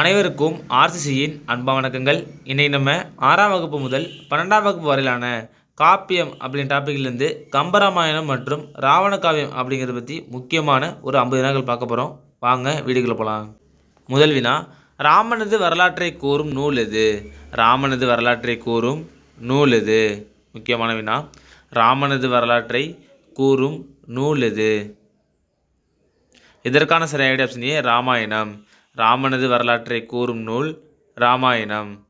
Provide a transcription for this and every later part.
அனைவருக்கும் ஆர்சிசியின் அன்பா வணக்கங்கள். இன்னைக்கு நம்ம ஆறாம் வகுப்பு முதல் பன்னெண்டாம் வகுப்பு வரையிலான காப்பியம் அப்படின்ற டாப்பிக்லேருந்து கம்பராமாயணம் மற்றும் ராவண காவியம் அப்படிங்கிறத பற்றி முக்கியமான ஒரு ஐம்பது வினாக்கள் பார்க்க போகிறோம் வாங்க வீடியோக்குள்ள போகலாம் முதல் வினா ராமனது வரலாற்றை கூறும் நூல் எது? ராமனது வரலாற்றை கூறும் நூல் எது? முக்கியமான வினா ராமனது வரலாற்றை கூறும் நூல் எது? இதற்கான சரியான ஆப்ஷன் ஏ ராமாயணம். ராமனது வரலாற்றை கூறும் நூல் ராமாயணம்.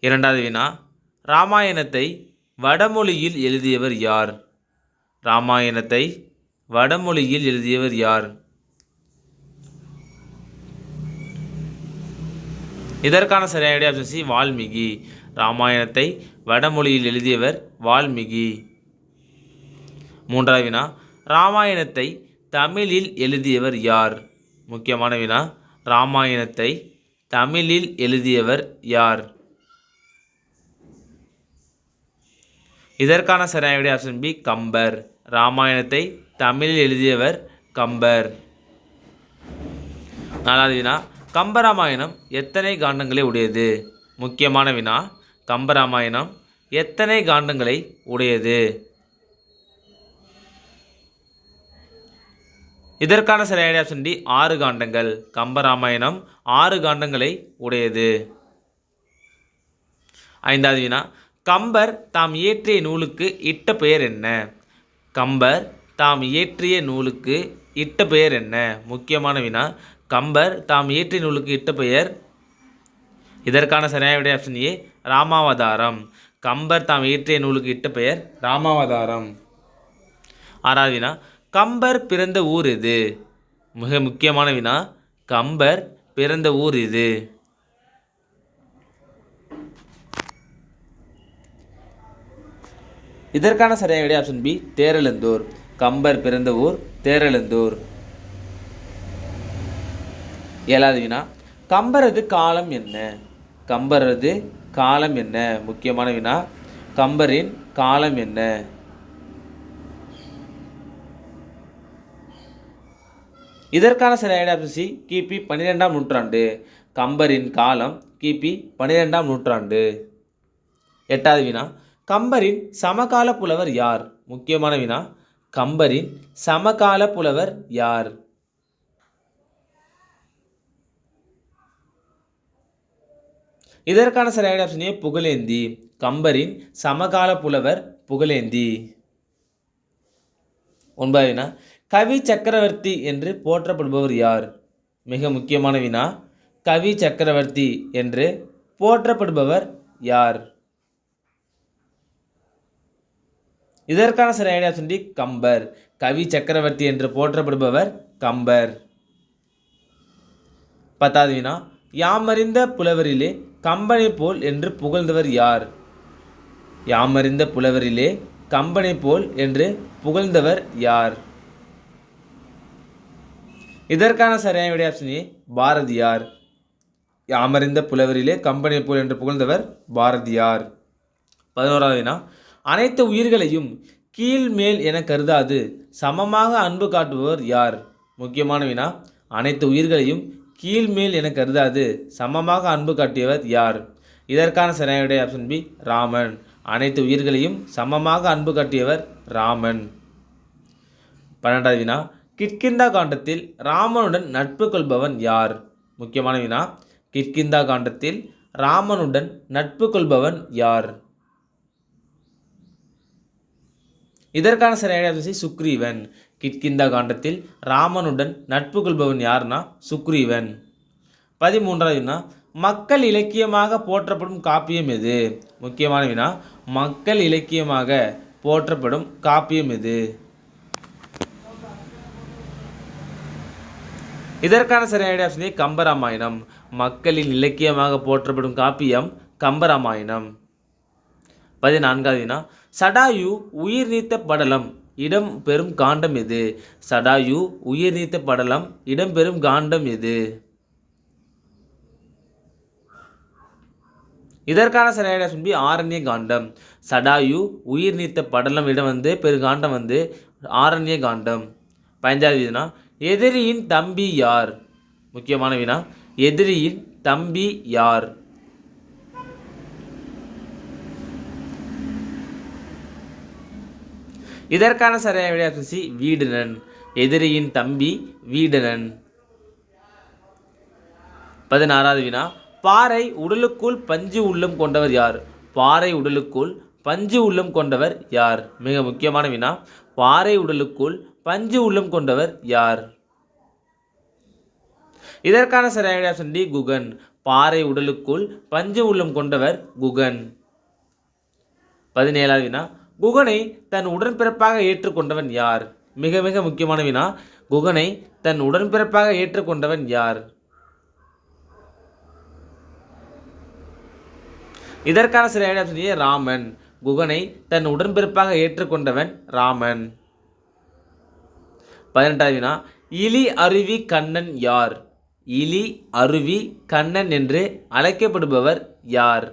இரண்டாவது வினா ராமாயணத்தை வடமொழியில் எழுதியவர் யார்? ராமாயணத்தை வடமொழியில் எழுதியவர் யார்? இதற்கான சரியான ஆப்ஷன் சி வால்மீகி. ராமாயணத்தை வடமொழியில் எழுதியவர் வால்மீகி. மூன்றாவது வினா ராமாயணத்தை தமிழில் எழுதியவர் யார்? முக்கியமான வினா. ராமாயணத்தை தமிழில் எழுதியவர் யார்? இதற்கான சரியான ஆப்ஷன் பி கம்பர். ராமாயணத்தை தமிழில் எழுதியவர் கம்பர். நாலாவது வினா. கம்பராமாயணம் எத்தனை காண்டங்களை உடையது? முக்கியமான வினா. கம்பராமாயணம் எத்தனை காண்டங்களை உடையது? இதற்கான சரியான ஆப்ஷன் டி ஆறு காண்டங்கள். கம்பராமாயணம் ஆறு காண்டங்களை உடையது. ஐந்தாவது வினா கம்பர் தாம் இயற்றிய நூலுக்கு இட்ட பெயர் என்ன? கம்பர் தாம் இயற்றிய நூலுக்கு இட்ட பெயர் என்ன? முக்கியமான வினா கம்பர் தாம் இயற்றிய நூலுக்கு இட்ட பெயர் இதற்கான சரியான விடை ஆப்ஷன் ஏ ராமாவதாரம். கம்பர் தாம் இயற்றிய நூலுக்கு இட்ட பெயர் ராமாவதாரம். ஆறாவது வினா கம்பர் பிறந்த ஊர் இது. மிக முக்கியமான வினா கம்பர் பிறந்த ஊர் இது. இதற்கான சரியான விடை ஆப்ஷன் பி தேரலந்தூர். கம்பர் பிறந்த ஊர் தேரலந்தூர். ஏழாவது வினா கம்பரது காலம் என்ன? கம்பரது காலம் என்ன? முக்கியமான வினா கம்பரின் காலம் என்ன? இதற்கான சில ஆப்ஷன் கிபி பன்னிரெண்டாம் நூற்றாண்டு. கம்பரின் காலம் கிபி பன்னிரெண்டாம் நூற்றாண்டு. எட்டாவது வினா. கம்பரின் சமகால புலவர் யார்? முக்கியமான வினா. கம்பரின் சமகால புலவர் யார்? இதற்கான சரியான ஆப்ஷன் புகழேந்தி. கம்பரின் சமகால புலவர் புகழேந்தி. ஒன்பது வினா. கவி சக்கரவர்த்தி என்று போற்றப்படுபவர் யார்? மிக முக்கியமான வினா கவி சக்கரவர்த்தி என்று போற்றப்படுபவர் யார்? இதற்கான சரியான சொல்லி கம்பர் கவி சக்கரவர்த்தி என்று போற்றப்படுபவர் கம்பர். பத்தாவது வினா யாமறிந்த புலவரிலே கம்பனை போல் என்று புகழ்ந்தவர் யார்? யாமறிந்த புலவரிலே கம்பனை போல் என்று புகழ்ந்தவர் யார்? இதற்கான சரியான விடை ஆப்ஷன் ஏ பாரதியார். அமர்ந்த புலவரிலே கம்பனை போல் என்று புகழ்ந்தவர் பாரதியார். பதினோராவது வினா. அனைத்து உயிர்களையும் கீழ் மேல் என கருதாது சமமாக அன்பு காட்டுபவர் யார்? முக்கியமான வினா அனைத்து உயிர்களையும் கீழ் மேல் என கருதாது சமமாக அன்பு காட்டியவர் யார்? இதற்கான சரியான விடை ஆப்ஷன் பி ராமன். அனைத்து உயிர்களையும் சமமாக அன்பு காட்டியவர் ராமன். பன்னெண்டாவது வினா. கிட்கிந்தா காண்டத்தில் ராமனுடன் நட்பு கொள்பவன் யார்? முக்கியமான வினா கிட்கிந்தா காண்டத்தில் ராமனுடன் நட்பு கொள்பவன் யார்? இதற்கான சரியான ஆப்ஷன் சுக்ரீவன். கிட்கிந்தா காண்டத்தில் ராமனுடன் நட்பு கொள்பவன் யார்னா சுக்ரீவன். பதிமூன்றாவது வினா மக்கள் இலக்கியமாக போற்றப்படும் காப்பியம் எது? முக்கியமான வினா மக்கள் இலக்கியமாக போற்றப்படும் காப்பியம் எது? இதற்கான சரியான ஆப்ஷன் கம்பராமாயணம். மக்களின் இலக்கியமாக போற்றப்படும் காப்பியம் கம்பராமாயணம். பதினான்காவது வினா சடாயு உயிர் நீத்த படலம் இடம் பெறும் காண்டம் எது? சடாயு உயிர் நீத்த படலம் இடம் பெறும் காண்டம் எது? இதற்கான சரியான ஆப்ஷன் பி ஆரண்ய காண்டம். சடாயு உயிர் நீத்த படலம் இடம் வந்து பெருங்காண்டம் வந்து ஆரண்ய காண்டம். பதினஞ்சாவது எதிரியின் தம்பி யார்? முக்கியமான வினா எதிரியின் தம்பி யார்? இதற்கான சரியான விடை ஆப்ஷன் சி வீடனன் எதிரியின் தம்பி வீடனன் பதினாறாவது வினா பாறை உடலுக்குள் பஞ்சு உள்ளம் கொண்டவர் யார்? பாறை உடலுக்குள் பஞ்சு உள்ளம் கொண்டவர் யார்? மிக முக்கியமான வினா பாறை உடலுக்குள் பஞ்சு உள்ளம் கொண்டவர் யார்? இதற்கான சரியான ஆப்ஷன் டி குகன். பாறை உடலுக்குள் பஞ்சு உள்ளம் கொண்டவர் குகன். பதினேழாவது வினா. குகனை தன் உடன்பிறப்பாக ஏற்றுக்கொண்டவன் யார்? மிக மிக முக்கியமான வினா. குகனை தன் உடன்பிறப்பாக ஏற்றுக்கொண்டவன் யார்? இதற்கான சில ஆப்ஷன் ராமன். குகனை தன் உடன்பிறப்பாக ஏற்றுக்கொண்டவன் ராமன். பதினெட்டாவது வினா இலி அருவி கண்ணன் யார்? இலி அருவி கண்ணன் என்று அழைக்கப்படுபவர் யார்?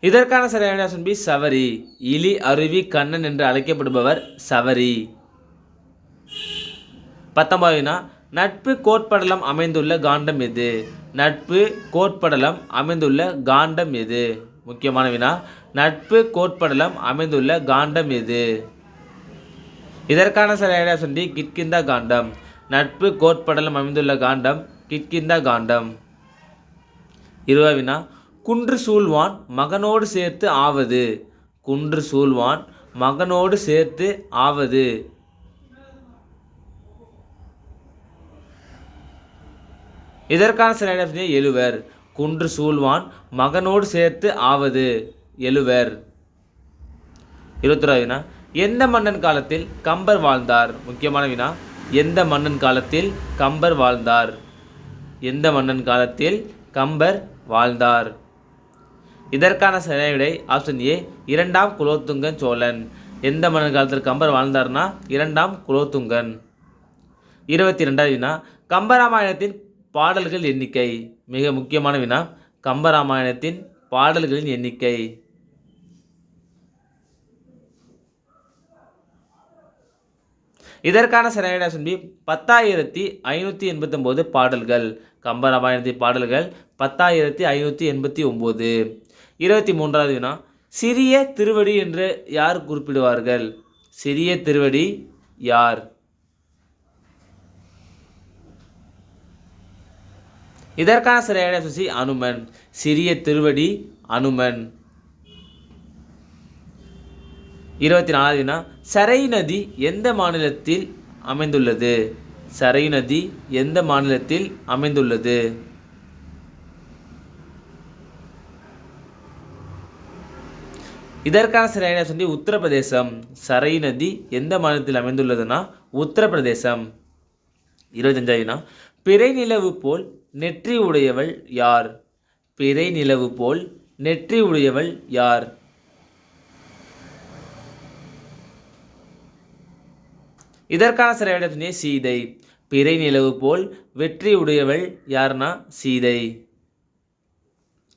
இதற்கான சரியான ஆப்ஷன் பி சவரி. இலி அருவி கண்ணன் என்று அழைக்கப்படுபவர் சவரி. பத்தொன்பது வினா நட்பு கோட்படலம் அமைந்துள்ள காண்டம் எது? நட்பு கோட்படலம் அமைந்துள்ள காண்டம் எது? முக்கியமான வினா. நட்பு கோட்படலம் அமைந்துள்ள காண்டம் எது? இதற்கான சரியான ஆப்ஷன் டி கிட்கிந்தா காண்டம். நட்பு கோட்படலம் அமைந்துள்ள காண்டம் கிட்கிந்தா காண்டம். இருபது வினா. குன்று சூழ்வான் மகனோடு சேர்த்து ஆவது. குன்று சூழ்வான் மகனோடு சேர்த்து ஆவது. இதற்கான சரியான ஆப்ஷன் எழுவர். குன்று சூழ்வான் மகனோடு சேர்த்து ஆவது. எழுவர். இருபத்தொராவது வினா. எந்த மன்னன் காலத்தில் கம்பர் வாழ்ந்தார்? முக்கியமான வினா. எந்த மன்னன் காலத்தில் கம்பர் வாழ்ந்தார்? எந்த மன்னன் காலத்தில் கம்பர் வாழ்ந்தார்? இதற்கான சரியான விடை ஆப்ஷன் ஏ இரண்டாம் குலோத்துங்கன் சோழன். எந்த மன்னன் காலத்தில் கம்பர் வாழ்ந்தார்னா இரண்டாம் குலோத்துங்கன். இருபத்தி ரெண்டாவது வினா. கம்பராமாயணத்தின் பாடல்கள் எண்ணிக்கை மிக முக்கியமான வினா. கம்பராமாயணத்தின் பாடல்களின் எண்ணிக்கை. இதற்கான சரியான ஆப்ஷன் பி பத்தாயிரத்தி ஐநூற்றி எண்பத்தொம்போது பாடல்கள். கம்பராமாயணத்தின் பாடல்கள் பத்தாயிரத்தி ஐநூற்றி எண்பத்தி ஒம்பது. இருபத்தி மூன்றாவது வினா. சிறிய திருவடி என்று யார் குறிப்பிடுவார்கள்? சிறிய திருவடி யார்? இதற்கான சரியான சுசி அனுமன் சிறிய திருவடி அனுமன். இருபத்தி நாலாவது வினா சரை நதி எந்த மாநிலத்தில் அமைந்துள்ளது? சரை நதி எந்த மாநிலத்தில் அமைந்துள்ளது? இதற்கான சரியான சொல்லி உத்தரப்பிரதேசம். சரை நதி எந்த மாநிலத்தில் அமைந்துள்ளதுன்னா உத்தரப்பிரதேசம். இருபத்தஞ்சாவதுனா பிறை நிலவு போல் நெற்றி உடையவள் யார்? பிறை நிலவு போல் நெற்றி உடையவள் யார்? இதற்கான சரியான சீதை. பிறை நிலவு போல் வெற்றி உடையவள் யார்னா சீதை.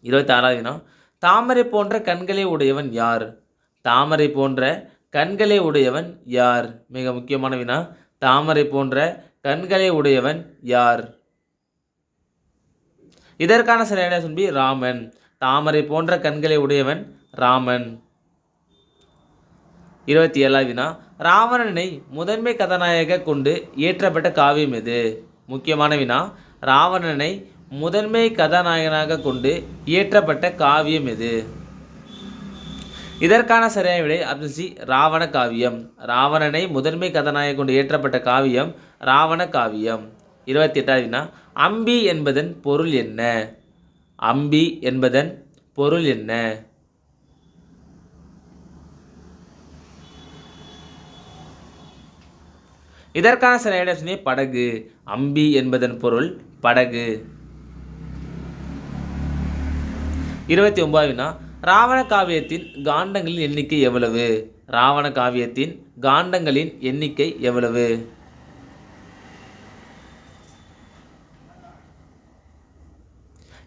இருபத்தி ஆறாவது வினா தாமரை போன்ற கண்களை உடையவன் யார்? தாமரை போன்ற கண்களை உடையவன் யார்? மிக முக்கியமான வினா தாமரை போன்ற கண்களை உடையவன் யார்? இதற்கான சரியான ஆப்ஷன் ராமன். தாமரை போன்ற கண்களை உடையவன் ராமன். இருபத்தி ஏழாவது வினா. ராவணனை முதன்மை கதாநாயக கொண்டு இயற்றப்பட்ட காவியம் எது? முக்கியமான வினா. ராவணனை முதன்மை கதாநாயகனாக கொண்டு இயற்றப்பட்ட காவியம் எது? இதற்கான சரியான விடை ஆப்ஷன் சி ராவண காவியம். ராவணனை முதன்மை கதாநாயகம் கொண்டு இயற்றப்பட்ட காவியம் ராவண காவியம். இருபத்தி எட்டாவதுனா அம்பி என்பதன் பொருள் என்ன? அம்பி என்பதன் பொருள் என்ன? இதற்கான சில படகு. அம்பி என்பதன் பொருள் படகு. இருபத்தி ஒன்பதுனா ராவண காவியத்தின் காண்டங்களின் எண்ணிக்கை எவ்வளவு? ராவண காவியத்தின் காண்டங்களின் எண்ணிக்கை எவ்வளவு?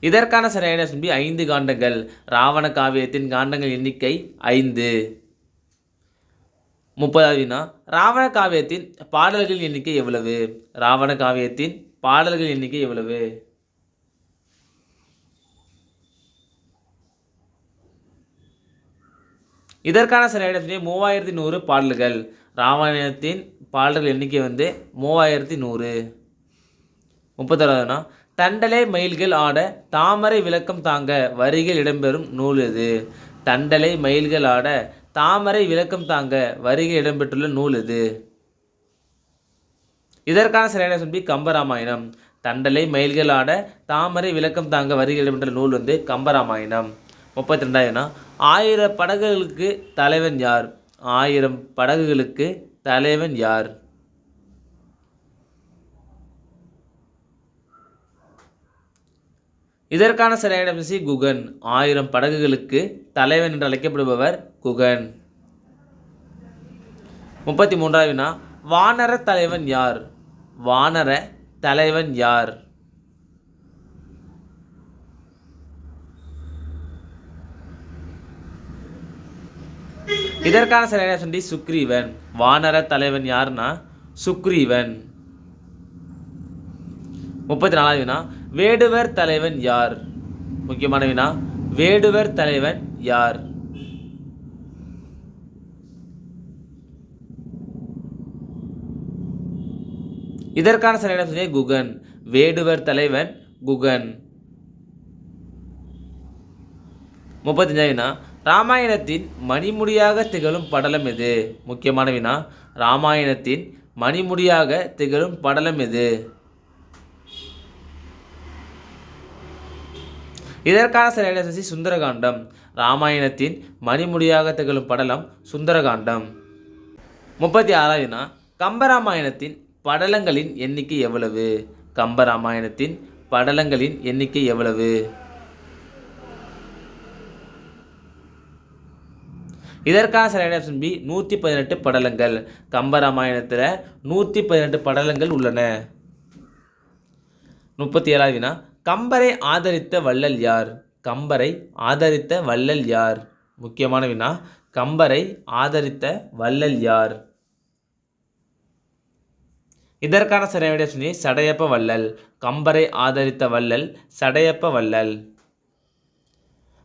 இதற்கான சரியான ஆப்ஷன் ஐந்து காண்டங்கள். ராவண காவியத்தின் காண்டங்கள் எண்ணிக்கை ஐந்து. முப்பதாவது வினா ராவண காவியத்தின் பாடல்களின் எண்ணிக்கை எவ்வளவு? ராவண காவியத்தின் பாடல்கள் எண்ணிக்கை எவ்வளவு? இதற்கான சரியான விடை மூவாயிரத்தி நூறு பாடல்கள். ராமாயணத்தின் பாடல்கள் எண்ணிக்கை வந்து மூவாயிரத்தி நூறு. முப்பத்தொறாவதுனா தண்டலை மயில்கள் ஆட தாமரை விளக்கம் தாங்க வரிகள் இடம்பெறும் நூல் இது. தண்டலை மயில்கள் ஆட தாமரை விளக்கம் தாங்க வரிகள் இடம்பெற்றுள்ள நூல் இது. இதற்கான சரியான சொல்லி கம்பராமாயணம். தண்டலை மயில்கள் ஆட தாமரை விளக்கம் தாங்க வரிகள் இடம்பெற்ற நூல் வந்து கம்பராமாயணம். முப்பத்தி ரெண்டாயிரம்னா ஆயிரம் படகுகளுக்கு தலைவன் யார்? ஆயிரம் படகுகளுக்கு தலைவன் யார்? இதற்கான சரியான விசி குகன். ஆயிரம் படகுகளுக்கு தலைவன் என்று அழைக்கப்படுபவர் குகன். முப்பத்தி மூன்றாவது வினா வானர தலைவன் யார்? வானர தலைவன் யார்? இதற்கான சரியான சொல்லி சுக்ரீவன். வானர தலைவன் யாருன்னா? சுக்ரீவன். முப்பத்தி நாலாவது வினா வேடுவர் தலைவன் யார்? முக்கியமான வினா வேடுவர் தலைவன் யார்? இதற்கான சரியான சொல்லி குகன். வேடுவர் தலைவன் குகன். முப்பத்தஞ்சாவது வினா ராமாயணத்தின் மணிமுடியாக திகழும் படலம் எது? முக்கியமான வினா ராமாயணத்தின் மணிமுடியாக திகழும் படலம் எது? இதற்கான சரியான சசி சுந்தரகாண்டம். ராமாயணத்தின் மணிமுடியாக திகழும் படலம் சுந்தரகாண்டம். முப்பத்தி ஆறாவதுனா கம்பராமாயணத்தின் படலங்களின் எண்ணிக்கை எவ்வளவு? கம்பராமாயணத்தின் படலங்களின் எண்ணிக்கை எவ்வளவு? இதற்கான சரியான ஆப்ஷன் பி நூற்றி பதினெட்டு படலங்கள். கம்பராமாயணத்தில் நூற்றி பதினெட்டு படலங்கள் உள்ளன. முப்பத்தி ஏழாவது வினா கம்பரை ஆதரித்த வள்ளல் யார்? கம்பரை ஆதரித்த வள்ளல் யார்? முக்கியமான வினா கம்பரை ஆதரித்த வள்ளல் யார்? இதற்கான சரியான சொல்லி சடையப்ப வள்ளல் கம்பரை ஆதரித்த வள்ளல் சடையப்ப வள்ளல்.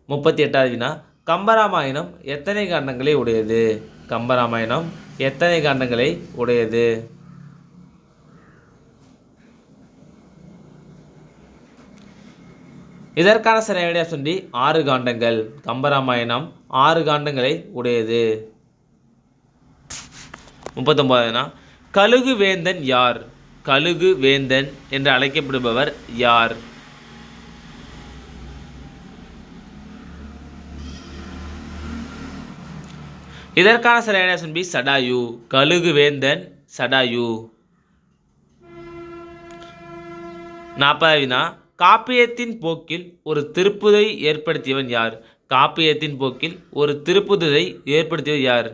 முப்பத்தி எட்டாவது வினா கம்பராமாயணம் எத்தனை காண்டங்களை உடையது? கம்பராமாயணம் எத்தனை காண்டங்களை உடையது? இதற்கான சரியான சொல்லி ஆறு காண்டங்கள். கம்பராமாயணம் ஆறு காண்டங்களை உடையது. முப்பத்தொன்பதுனா கழுகு வேந்தன் யார்? கழுகு வேந்தன் என்று அழைக்கப்படுபவர் யார்? இதற்கான சரியான ஆப்ஷன் பி? சடாயு. கழுகு வேந்தன் சடாயு. நாற்பதாவது வினா காப்பியத்தின் போக்கில் ஒரு திருப்புதை ஏற்படுத்தியவன் யார்? காப்பியத்தின் போக்கில் ஒரு திருப்புதை ஏற்படுத்தியவர் யார்?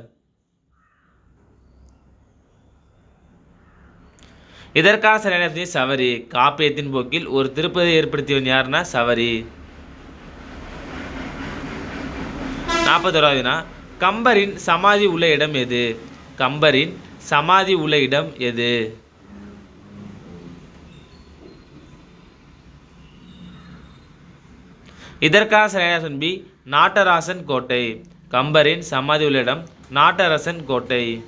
இதற்கான சரியான ஆப்ஷன் சவரி. காப்பியத்தின் போக்கில் ஒரு திருப்பதை ஏற்படுத்தியவன் யாருன்னா சவரி. நாற்பத்தோராவதுனா கம்பரின் சமாதி உள்ள இடம் எது? கம்பரின் சமாதி உள்ள இடம் எது? இதற்கான சரியான பி நாட்டராசன் கோட்டை. கம்பரின் சமாதி உள்ள இடம் நாட்டரசன் கோட்டை.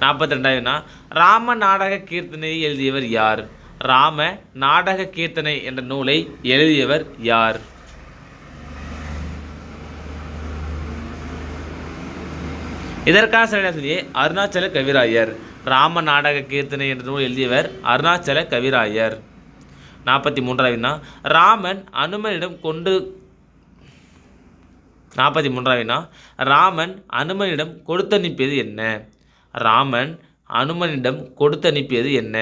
நாற்பத்தி ரெண்டாவதுனா ராம நாடக கீர்த்தனையை எழுதியவர் யார்? ராம நாடக கீர்த்தனை என்ற நூலை எழுதியவர் யார்? இதற்கான சரியான அருணாச்சல கவிராயர் ராம நாடக கீர்த்தனை என்ற நூல் எழுதியவர் அருணாச்சல கவிராயர். நாற்பத்தி மூன்றாவதுனா ராமன் அனுமனிடம் கொண்டு நாற்பத்தி மூன்றாவதுனா ராமன் அனுமனிடம் கொடுத்தனுப்பியது என்ன? ராமன் அனுமனிடம் கொடுத்தனுப்பியது என்ன?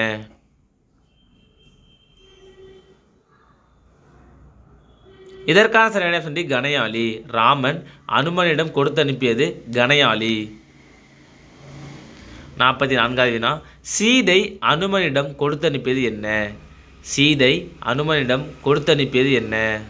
இதற்கான சரியான சொல்லி கணையாளி ராமன் அனுமனிடம் கொடுத்து அனுப்பியது கணையாளி. நாற்பத்தி நான்காவது வினா. சீதை அனுமனிடம் கொடுத்து அனுப்பியது என்ன? சீதை அனுமனிடம் கொடுத்து அனுப்பியது என்ன?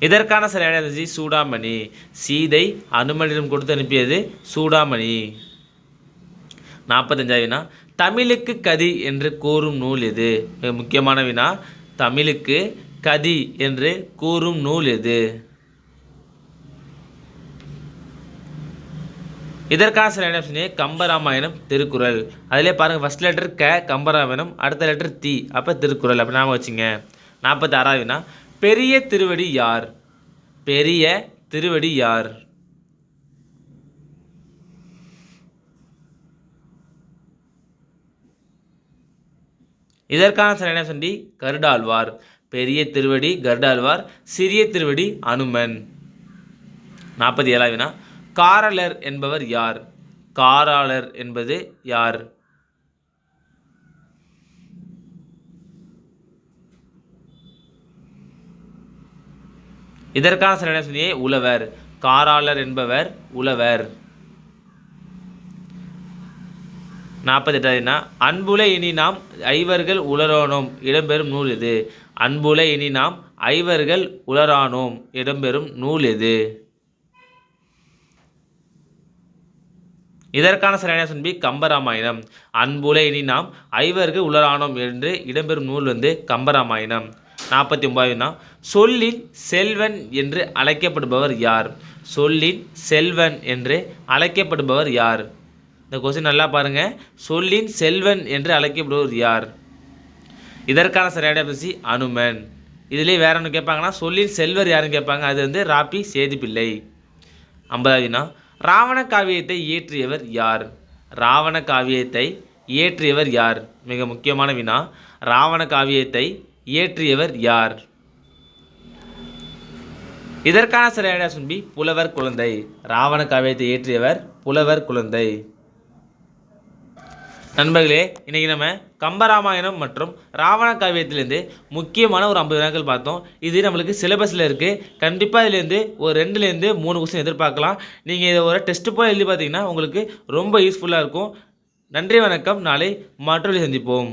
இதற்கான சரியான பதில் சூடாமணி. சீதை அனுமனிடம் கொடுத்து அனுப்பியது சூடாமணி. நாற்பத்தஞ்சாவது வினா. தமிழுக்கு கதி என்று கூறும் நூல் எது? மிக முக்கியமான வினா தமிழுக்கு கதி என்று கூறும் நூல் எது? இதற்கான என்ன ஆப்ஷனே கம்பராமாயணம் திருக்குறள். அதிலே பாருங்கள் ஃபஸ்ட் லெட்டர் க கம்பராமாயணம் அடுத்த லெட்டர் தி. அப்போ திருக்குறள் அப்படி நாம வச்சுங்க. நாற்பத்தி ஆறாவதுனா வினா பெரிய திருவடி யார்? பெரிய திருவடி யார்? இதற்கான சரியான சொல்லி? கருடாழ்வார். பெரிய திருவடி கருடாழ்வார் சிறிய திருவடி அனுமன். நாற்பத்தி ஏழாவது வினா காரலர் என்பவர் யார்? காராளர் என்பது யார்? இதற்கான சரியான சொல்லியே? உழவர். காராளர் என்பவர் உழவர். நாற்பத்தெட்டாவதுனா அன்புல இனி நாம் ஐவர்கள் உளரானோம் இடம்பெறும் நூல் எது? அன்புல இனி நாம் ஐவர்கள் உளரானோம் இடம்பெறும் நூல் எது? இதற்கான சரியான சொன்பி கம்பராமாயணம். அன்புல இனி நாம் ஐவர்கள் உளரானோம் என்று இடம்பெறும் நூல் வந்து கம்பராமாயணம். நாற்பத்தி ஒன்பதுனா சொல்லின் செல்வன் என்று அழைக்கப்படுபவர் யார்? சொல்லின் செல்வன் என்று அழைக்கப்படுபவர் யார்? இந்த கொஸ்டின் நல்லா பாருங்கள் சொல்லின் செல்வன் என்று அழைக்கப்படுவது யார்? இதற்கான சரியான பசி அனுமன். இதிலே வேற ஒன்று கேட்பாங்கன்னா சொல்லின் செல்வர் யாருன்னு கேட்பாங்க. அது வந்து ராப்பி சேதுப்பிள்ளை. ஐம்பதாவதுனா ராவண காவியத்தை இயற்றியவர் யார்? ராவண காவியத்தை இயற்றியவர் யார்? மிக முக்கியமான வினா. ராவண காவியத்தை இயற்றியவர் யார்? இதற்கான சரியான சுன்பி புலவர் குழந்தை. ராவண காவியத்தை இயற்றியவர் புலவர் குழந்தை. நண்பர்களே இன்றைக்கி நம்ம கம்பராமாயணம் மற்றும் ராவண காவியத்திலேருந்து முக்கியமான ஒரு ஐம்பது வினாக்கள் பார்த்தோம். இது நம்மளுக்கு சிலபஸில் இருக்குது கண்டிப்பாக இதுலேருந்து ஒரு ரெண்டுலேருந்து மூணு கொஸ்டின் எதிர்பார்க்கலாம். நீங்கள் இதை ஒரு டெஸ்ட் போல் எழுதி பார்த்தீங்கன்னா உங்களுக்கு ரொம்ப யூஸ்ஃபுல்லாக இருக்கும். நன்றி வணக்கம். நாளை மற்றொரு சந்திப்போம்.